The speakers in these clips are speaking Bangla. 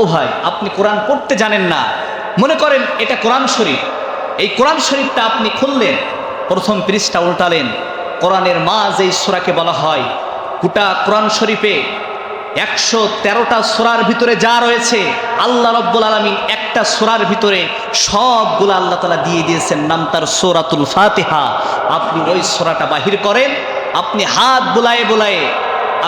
ও ভাই, আপনি কোরআন পড়তে জানেন না। মনে করেন এটা কোরআন শরীফ। এই কোরআন শরীফটা আপনি খুললেন, প্রথম পৃষ্ঠা উল্টালেন। কোরআনের মা যেই সোরাকে বলা হয়। গোটা কোরআন শরীফে একশো তেরোটা সোরার ভিতরে যা রয়েছে, আল্লাহ রব্বুল আলমিন একটা সোরার ভিতরে সবগুলো আল্লাহ তালা দিয়ে দিয়েছেন, নাম তার সোরাতুল ফাতেহা। আপনি ওই সোরাটা বাহির করেন, আপনি হাত বোলায়ে বোলায়ে,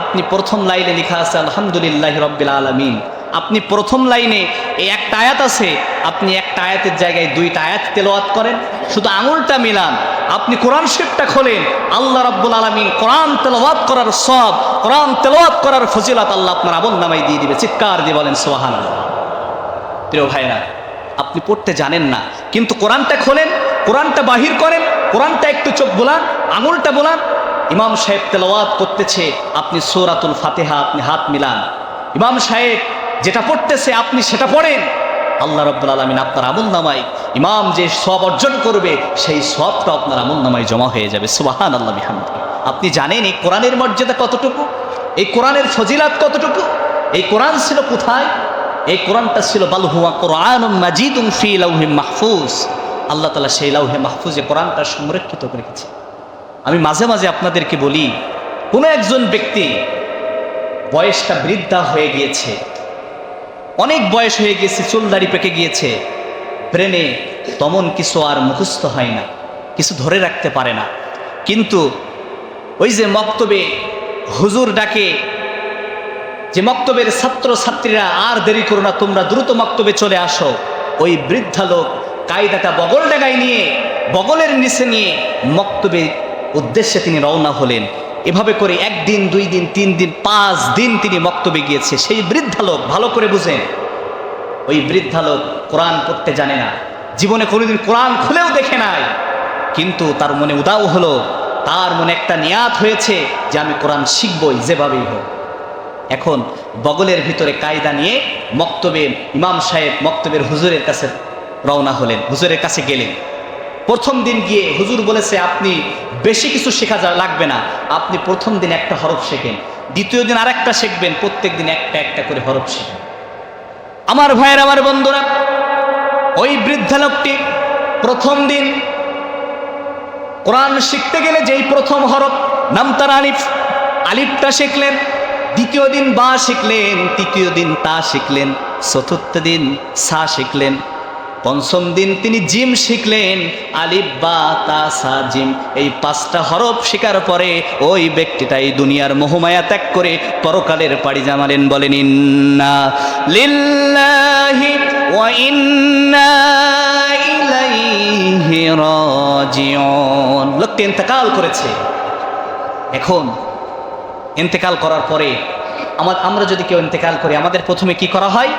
আপনি প্রথম লাইনে লেখা আছে, আলহামদুলিল্লাহ রব্বিল আলমিন। আপনি প্রথম লাইনে এই একটা আয়াত আছে, আপনি একটা আয়াতের জায়গায় দুইটা আয়াত তেলাওয়াত করেন, শুধু আঙুলটা মিলান, আপনি কোরআন শিবটা খোলেন, আল্লাহ রাব্বুল আলমিন কোরআন তেলাওয়াত করার সব কোরআন তেলাওয়াত করার ফজিলাত আল্লাহ আপনার আমল নামাই দিয়ে দিবে, চিৎকার দিয়ে বলেন সোহান প্রিয় ভাইরা আপনি পড়তে জানেন না, কিন্তু কোরআনটা খোলেন, কোরআনটা বাহির করেন, কোরআনটা একটু চোখ বোলান, আঙুলটা বোলান, ইমাম সাহেব তেলাওয়াত করতেছে, আপনি সৌরাতুল ফাতেহা আপনি হাত মিলান। ইমাম সাহেব যেটা পড়তেছে আপনি সেটা পড়েন। আল্লাহ রব্বুল আলমিন আপনার আমল নামায়, ইমাম যে সব অর্জন করবে, সেই সবটা আপনার আমল নামায় জমা হয়ে যাবে। সুবাহান আল্লাহ বিহামদ। আপনি জানেন এই কোরআনের মর্যাদা কতটুকু? এই কোরআনের ফজিলাত কতটুকু? এই কোরআন ছিল কোথায়? এই কোরআনটা ছিল বালহুয়া কোরআন মাজিদ মাহফুজ। আল্লাহ তালা সেই লাউহে মাহফুজে কোরআনটা সংরক্ষিত রেখেছে আমি মাঝে মাঝে আপনাদেরকে বলি, কোনো একজন ব্যক্তি বয়সটা বৃদ্ধা হয়ে গিয়েছে অনেক বয়স হয়ে গেছে, চুল দাড়ি পেকে গিয়েছে। ব্রেনে তমন কিছু আর মুখস্থ হয় না, কিছু ধরে রাখতে পারে না। কিন্তু ওই যে মক্তবে হুজুর ডাকে, যে মক্তবের ছাত্র ছাত্রীরা আর দেরি করো না, তোমরা দ্রুত মক্তবে চলে আসো। ওই বৃদ্ধা লোক কায়দাটা বগল ডাগায় নিয়ে, বগলের নিচে নিয়ে মক্তবে উদ্দেশ্যে তিনি রওনা হলেন। এভাবে করে একদিন, দুই দিন, তিন দিন, পাঁচ দিন তিনি মক্তবে গিয়েছে। সেই বৃদ্ধা লোক ভালো করে বুঝেন। ওই বৃদ্ধা লোক কোরআন পড়তে জানে না। জীবনে কোনোদিন কোরআন খুলেও দেখে নাই। কিন্তু তার মনে উদাও হলো। তার মনে একটা নিয়াত হয়েছে যে আমি কোরআন শিখবই যেভাবেই হোক। এখন বগলের ভিতরে কায়দা নিয়ে মক্তবের ইমাম সাহেব মক্তবের হুজুরের কাছে রওনা হলেন। হুজুরের কাছে গেলেন। প্রথম দিন গিয়ে হুজুর বলেছে, আপনি বেশি কিছু শেখা লাগবে না। আপনি প্রথম দিন একটা হরফ শেখেন। দ্বিতীয় দিন আরেকটা শিখবেন। প্রত্যেক দিন একটা একটা করে হরফ শেখেন। আমার ভাইয়ের, আমার বন্ধুরা, ওই বৃদ্ধা লোকটি প্রথম দিন কোরআন শিখতে গেলে যেই প্রথম হরফ নাম তার আলিফ, আলিফটা শিখলেন, দ্বিতীয় দিন বা শিখলেন, তৃতীয় দিন তা শিখলেন, চতুর্থ দিন সা শিখলেন পঞ্চম দিন তিনি জিম শিখলেন। আলিফ বা তা সা জিম। এই পাঁচটা হরফ শেখার পরে ওই ব্যক্তিটা এই দুনিয়ার মোহমায়া ত্যাগ করে পরকালের পাড়ি জামালেন বলেন, ইন্না লিল্লাহি ওয়া ইন্না ইলাইহি রাজিউন। লোকটি ইন্তেকাল করেছে। এখন ইন্তেকাল করার পরে আমার আমরা যদি কেউ ইন্তেকাল করি, আমাদের প্রথমে কি করা হয়?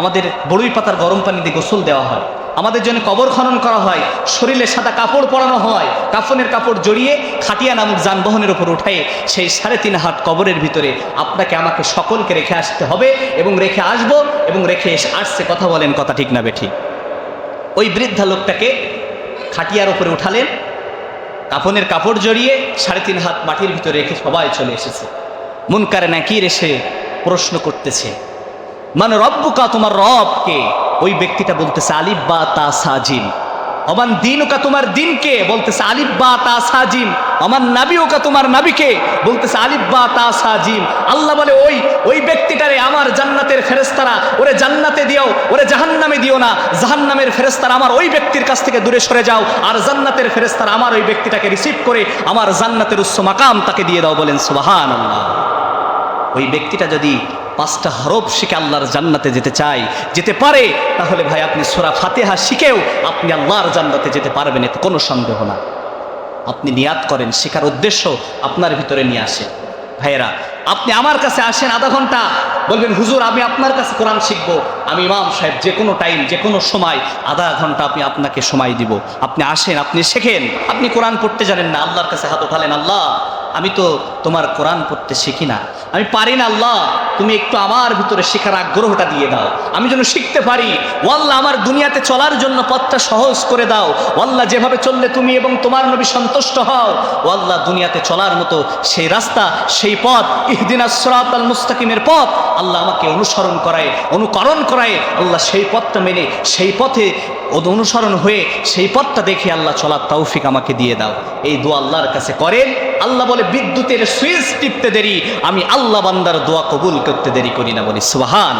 আমাদের বড়ুই পাতার গরম পানি দিয়ে গোসল দেওয়া হয়। আমাদের জন্য কবর খনন করা হয়, শরীরে সাদা কাপড় পরানো হয়, কাফনের কাপড় জড়িয়ে খাটিয়া নামক যানবাহনের উপর উঠায় সেই সাড়ে তিন হাত কবরের ভিতরে আপনাকে, আমাকে সকলকে রেখে আসতে হবে এবং রেখে আসব এবং রেখে এসে আসছে। কথা বলেন, কথা ঠিক না বেঠি ওই বৃদ্ধা লোকটাকে খাটিয়ার উপরে উঠালেন, কাফনের কাপড় জড়িয়ে সাড়ে তিন হাত মাটির ভিতরে রেখে সবাই চলে এসেছে। মুনকারে নাকির এসে প্রশ্ন করতেছে মানে রব্বুকা তোমার রবকে। ওই ব্যক্তিটা বলতেছে আলিফ বা তা সাজিম অমান দিনুকা তোমার দিনকে বলতেছে আলিফ বা তা সাজিম আমার নাবিওকা তোমার নাবিকে বলতেছে আলিফ বা তা সাজিম আল্লাহ বলে, ওই ওই ব্যক্তিটারে আমার জান্নাতের ফেরেস্তারা ওরে জান্নাতে দিও ওরে জাহান্নামে দিও না। জাহান্নামের ফেরেস্তারা আমার ওই ব্যক্তির কাছ থেকে দূরে সরে যাও আর জান্নাতের ফেরেস্তারা আমার ওই ব্যক্তিটাকে রিসিভ করে আমার জান্নাতের উচ্চ মাকাম তাকে দিয়ে দাও বলেন সুবাহান ওই ব্যক্তিটা যদি পাঁচটা হরফ শিখে আল্লাহর জান্নাতে যেতে চাই, যেতে পারে, তাহলে ভাই আপনি সোরা ফাতেহা শিখেও আপনি আল্লাহর জান্নাতে যেতে পারবেন, এতে কোনো সন্দেহ না। আপনি নিয়াত করেন, শেখার উদ্দেশ্য আপনার ভিতরে নিয়ে আসে। ভাইয়েরা, আপনি আমার কাছে আসেন আধা ঘণ্টা, বলবেন, হুজুর, আমি আপনার কাছে কোরআন শিখব। আমি ইমাম সাহেব, যে কোনো টাইম, যে কোনো সময়, আধা ঘণ্টা আমি আপনাকে সময় দিব। আপনি আসেন, আপনি শেখেন। আপনি কোরআন পড়তে জানেন না, আল্লাহর কাছে হাত উঠালেন আল্লাহ, আমি তো তোমার কোরআন পড়তে শিখি না। আমি পারি না, আল্লাহ, তুমি একটু আমার ভিতরে শেখার আগ্রহটা দিয়ে দাও। আমি যেন শিখতে পারি, ওয়াল্লাহ, আমার দুনিয়াতে চলার জন্য পথটা সহজ করে দাও। ওয়াল্লাহ, যেভাবে চললে তুমি এবং তোমার নবী সন্তুষ্ট হও, ওয়াল্লাহ, দুনিয়াতে চলার মতো সেই রাস্তা, সেই পথ, ইহদিন আসরাত আল মুস্তাকিমের পথ, আল্লাহ আমাকে অনুসরণ করায়, অনুকরণ করায়। আল্লাহ, সেই পথটা মেনে, সেই পথে অনুসরণ হয়ে, সেই পথটা দেখে আল্লাহ চলার তৌফিক আমাকে দিয়ে দাও। এই দোয়া আল্লাহর কাছে করেন। আল্লাহ বলে, বিদ্যুতের সুইচ টিপতে দেরি, আমি আল্লাহ বান্দার দোয়া কবুল করতে দেরি করি না বলি সুবাহান।